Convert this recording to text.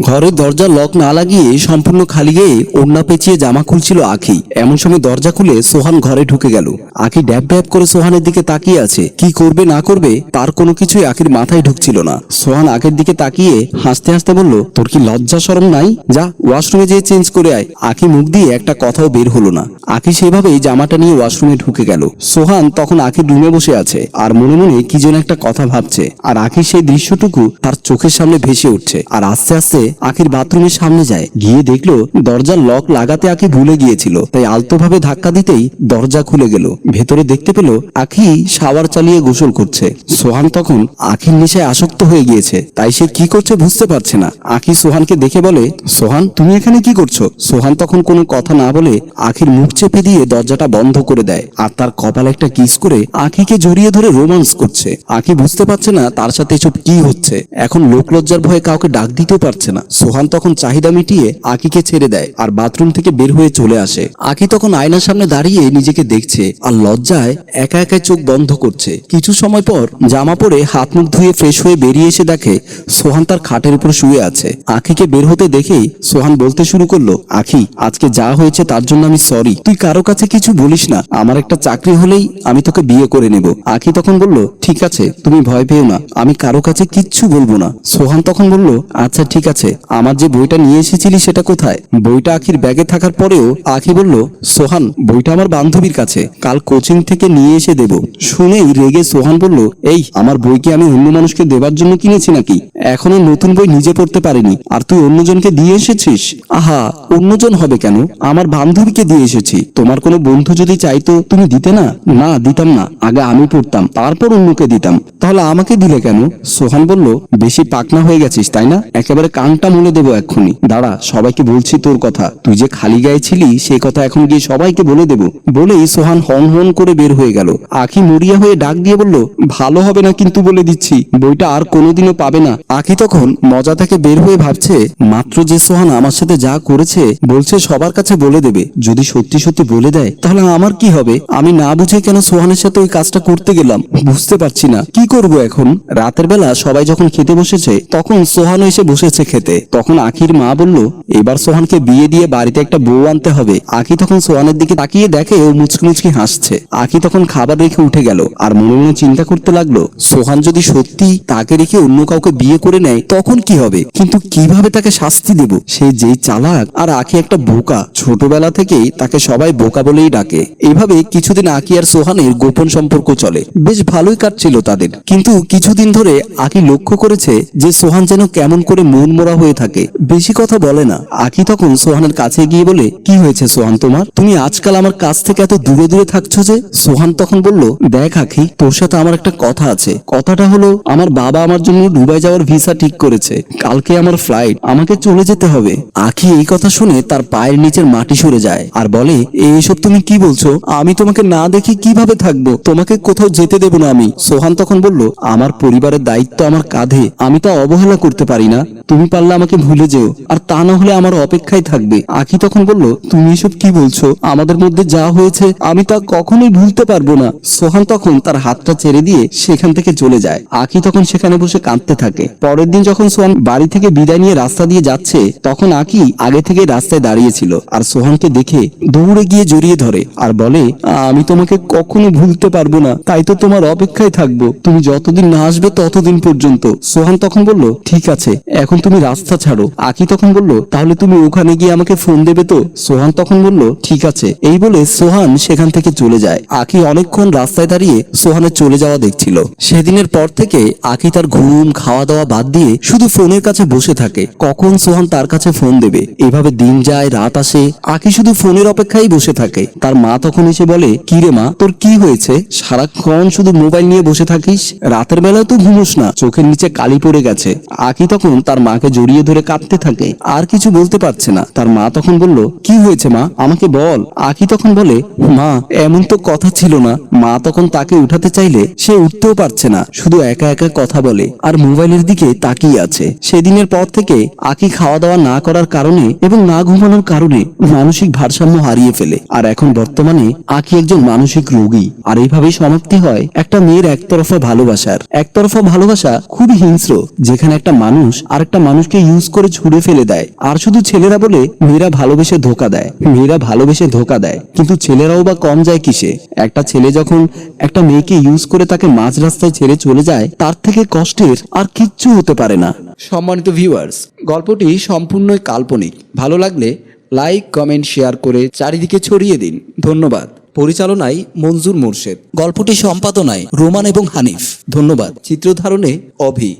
ঘরের দরজা লক না লাগিয়ে সম্পূর্ণ খালি গিয়ে ওড়না পেঁচিয়ে জামা খুলছিল আখি। এমন সময় দরজা খুলে সোহান ঘরে ঢুকে গেল। আখি ড্যাব ড্যাব করে সোহানের দিকে তাকিয়ে আছে। কি করবে, না করবে, তার কোনো কিছুই আখির মাথায় ঢুকছিল না। সোহান আখের দিকে তাকিয়ে হাসতে হাসতে বলল, তোর কি লজ্জা সরম নাই? যা, ওয়াশরুমে যেয়ে চেঞ্জ করে আয়। আখি মুখ দিয়ে একটা কথাও বের হলো না। আখি সেভাবেই জামাটা নিয়ে ওয়াশরুমে ঢুকে গেল। সোহান তখন আখির রুমে বসে আছে আর মনে মনে কি যেন একটা কথা ভাবছে। আর আখির সেই দৃশ্যটুকু তার চোখের সামনে ভেসে উঠছে। আর আস্তে আস্তে আখির বাথরুমের সামনে যায়। গিয়ে দেখল দরজার লক লাগাতে আখি ভুলে গিয়েছিল। তাই আলতোভাবে ধাক্কা দিতেই দরজা খুলে গেল। ভেতরে দেখতে পেল আখি শাওয়ার চালিয়ে গোসল করছে। সোহান তখন আখির নেশায় আসক্ত হয়ে গিয়েছে। তাই সে কি করছে বুঝতে পারছে না। আখি সোহানকে দেখে বলে, সোহান, তুমি এখানে কি করছ? সোহান তখন কোনো কথা না বলে আখির মুখ চেপে দিয়ে দরজাটা বন্ধ করে দেয়। আর তার কপাল একটা কিস করে আখিকে জড়িয়ে ধরে রোমান্স করছে। আখি বুঝতে পারছে না তার সাথে এসব কি হচ্ছে। এখন লোকলজ্জার ভয়ে কাউকে ডাক দিতেও পারছে না। সোহান তখন চাহিদা মিটিয়ে আকিকে ছেড়ে দেয় আর বাথরুম থেকে বের হয়ে চলে আসে। আকি তখন আয়নার সামনে দাঁড়িয়ে নিজেকে দেখছে আর লজ্জায় একা একা চোখ বন্ধ করছে। কিছু সময় পর জামা পরে হাত মুখ ধুয়ে ফ্রেশ হয়ে বেরিয়ে এসে দেখে সোহান তার খাটের উপর শুয়ে আছে। আখিকে বের হতে দেখেই সোহান বলতে শুরু করল আখি আজকে যা হয়েছে তার জন্য আমি সরি তুই কারও কাছে কিছু বলিস না। আমার একটা চাকরি হলেই আমি তোকে বিয়ে করে নেব। আখি তখন বলল, ঠিক আছে, তুমি ভয় পেও না। আমি কারও কাছে কিচ্ছু বলব না। সোহান তখন বলল আচ্ছা ঠিক আছে। আমার যে বইটা নিয়ে এসেছিলি সেটা কোথায়? বইটা আখির ব্যাগে থাকার পরেও আখি বলল, সোহান, বইটা আমার বান্ধবীর কাছে। কাল কোচিং থেকে নিয়ে এসে দেব। শুনেই রেগে সোহান বলল, এই, আমার বই কি আমি অন্য মানুষকে দেবার জন্য কিনেছি নাকি? এখনও নতুন বই নিজে পড়তে পারিনি। আর তুই অন্যজনকে দিয়ে এসেছিস? আহা, অন্যজন হবে কেন? আমার বান্ধবীকে দিয়ে এসেছি। তোমার কোনো বন্ধু যদি চাইতো তুমি দিতে না? না, দিতাম না। আগে আমি পড়তাম, তারপর অন্যকে দিতাম। তাহলে আমাকে দিলে কেন? সোহান বলল, বেশি পাকনা হয়ে গেছিস, তাই না? একেবারে কানটা মনে দেবো এক্ষুনি। দাঁড়া, সবাইকে বলছি তোর কথা। তুই যে খালি গায়ে ছিলি সেই কথা এখন গিয়ে সবাইকে বলে দেবো। বলেই সোহান হন হন করে বের হয়ে গেল। আখি মরিয়া হয়ে ডাক দিয়ে বলল, ভালো হবে না কিন্তু বলে দিচ্ছি। বইটা আর কোনোদিনও পাবে না। আখি তখন মজা থেকে বের হয়ে ভাবছে, মাত্র যে সোহান আমার সাথে যা করেছে, বলছে সবার কাছে বলে দেবে। যদি সত্যি সত্যি বলে দেয়, তাহলে আমার কি হবে? আমি না বুঝে কেন সোহানের সাথে ওই কাজটা করতে গেলাম? বুঝতে পারছি না। কি করব এখন? রাতের বেলা সবাই যখন খেতে বসেছে, তখন সোহান এসে বসেছে খেতে। তখন আখির মা বলল, এবার সোহানকে বিয়ে দিয়ে বাড়িতে একটা বউ আনতে হবে। আখি তখন সোহানের দিকে তাকিয়ে দেখে ও মুচকি মুচকি হাসছে। আখি তখন খাবার রেখে উঠে গেল, আর মনে মনে চিন্তা করতে লাগল, সোহান যদি সত্যি তাকে রেখে অন্য কাউকে বিয়ে করে নেয়, তখন কি হবে? কিন্তু কীভাবে তাকে শাস্তি দেব? সে যেই চালাক আর আখি একটা বোকা, ছোটবেলা থেকেই তাকে সবাই বোকা বলেই ডাকে। এভাবে কিছুদিন আকি আর সোহানের গোপন সম্পর্ক চলে। বেশ ভালোই কাটছিল তাদের। কিন্তু কিছুদিন ধরে আকি লক্ষ্য করেছে যে সোহান যেন কেমন করে মন মোরা হয়ে থাকে। বেশি কথা বলে না। আকি তখন সোহানের কাছে গিয়ে বলে, কি হয়েছে সোহান তোমার? তুমি আজকাল আমার কাছ থেকে এত দূরে দূরে থাকছো যে? সোহান তখন বলল, দেখ আখি, তোর সাথে আমার একটা কথা আছে। কথাটা হলো, আমার বাবা আমার জন্য দুবাই যাওয়ার ভিসা ঠিক করেছে। কালকে আমার ফ্লাইট আমাকে চলে যেতে হবে। আখি এই কথা শুনে তার পায়ের নিচের মাটি সরে যায় আর বলে এইসব তুমি কি বলছো? আমি তোমাকে না দেখি কীভাবে থাকব? তোমাকে কোথাও যেতে দেব না আমি। সোহান তখন বলল, আমার পরিবারের দায়িত্ব আমার কাঁধে। আমি তা অবহেলা করতে পারি না। তুমি পারলে আমাকে ভুলে যেও। আর তা না হলে আমার অপেক্ষায় থাকবে। আখি তখন বলল, তুমি এসব কি বলছো? আমাদের মধ্যে যা হয়েছে, আমি তা কখনোই ভুলতে পারব না। সোহান তখন তার হাতটা ছেড়ে দিয়ে সেখান থেকে চলে যায়। আখি তখন সেখানে বসে কাঁদতে থাকে। পরের দিন যখন সোহান বাড়ি থেকে বিদায় নিয়ে রাস্তা দিয়ে যাচ্ছে, তখন আকি আগে থেকে রাস্তায় দাঁড়িয়েছিল আর সোহানকে দেখে দৌড়ে গিয়ে জড়িয়ে ধরে আর বলে, আমি তোমাকে কখনো ভুলতে পারব না। তাই তো তোমার অপেক্ষায় থাকব। তুমি যতদিন না আসবে ততদিন পর্যন্ত। সোহান তখন বলল, ঠিক আছে, এখন তুমি রাস্তা ছাড়ো। আকি তখন বলল, তাহলে তুমি ওখানে গিয়ে আমাকে ফোন দেবে তো? সোহান তখন বলল, ঠিক আছে। এই বলে সোহান সেখান থেকে চলে যায়। আকি অনেকক্ষণ রাস্তায় দাঁড়িয়ে সোহানের চলে যাওয়া দেখছিল। সেদিনের পর থেকে আকি তার ঘুম, খাওয়া দাওয়া বাদ দিয়ে শুধু ফোনের কাছে বসে থাকে। কখন সোহান তার কাছে ফোন দেবে? এভাবে দিন যায়, রাত আসে। আকি শুধু ফোনের অপেক্ষায় বসে থাকে। তার মা তখন এসে বলে, কি রে মা, তোর কি হয়েছে? সারাক্ষণ শুধু মোবাইল নিয়ে বসে থাকিস? রাতের বেলায় তো ঘুমোস না, চোখের নিচে কালি পড়ে গেছে। আকি তখন তার মাকে জড়িয়ে ধরে কাঁদতে থাকে, আর কিছু বলতে পারছে না। তার মা তখন বলল, কি হয়েছে মা? আমাকে বল। আকি তখন বলে, মা, এমন তো কথা ছিল না। মা তখন তাকে উঠাতে চাইলে সে উঠতেও পারছে না, শুধু একা একা কথা বলে। আর মোবাইলের দিকে তাকিয়ে আছে। সেদিনের পর থেকে আকি খাওয়া দাওয়া না করার কারণে এবং না ঘুমানোর কারণে মানসিক ভারসাম্য হারিয়ে ফেলে। আর এখন বর্তমানে আকি একজন মানসিক রোগী। আর এইভাবেই সমাপ্তি হয় একটা মেয়ের একতরফা ভালোবাসার। একতরফা ভালোবাসা খুবই হিংস্র, যেখানে একটা মানুষ আর একটা মানুষকে ইউজ করে ছুড়ে ফেলে দেয়। আর শুধু ছেলেরা বলে মেয়েরা ভালোবেসে ধোকা দেয়। মেয়েরা ভালোবেসে ধোকা দেয়। কিন্তু ছেলেরাও বা কম যায় কিসে? একটা ছেলে যখন একটা মেয়েকে ইউজ করে তাকে মাঝ রাস্তায় ছেড়ে চলে যায়, তার থেকে কষ্টের আর কিচ্ছু হতে পারে না। সম্মানিত ভিউয়ার্স গল্পটি সম্পূর্ণই কাল্পনিক। ভালো লাগলে লাইক কমেন্ট শেয়ার করে চারিদিকে ছড়িয়ে দিন। ধন্যবাদ। পরিচালনায় মঞ্জুর মোর্শেদ। গল্পটি সম্পাদনায় রোমান এবং হানিফ। ধন্যবাদ। চিত্রধারণে অভি।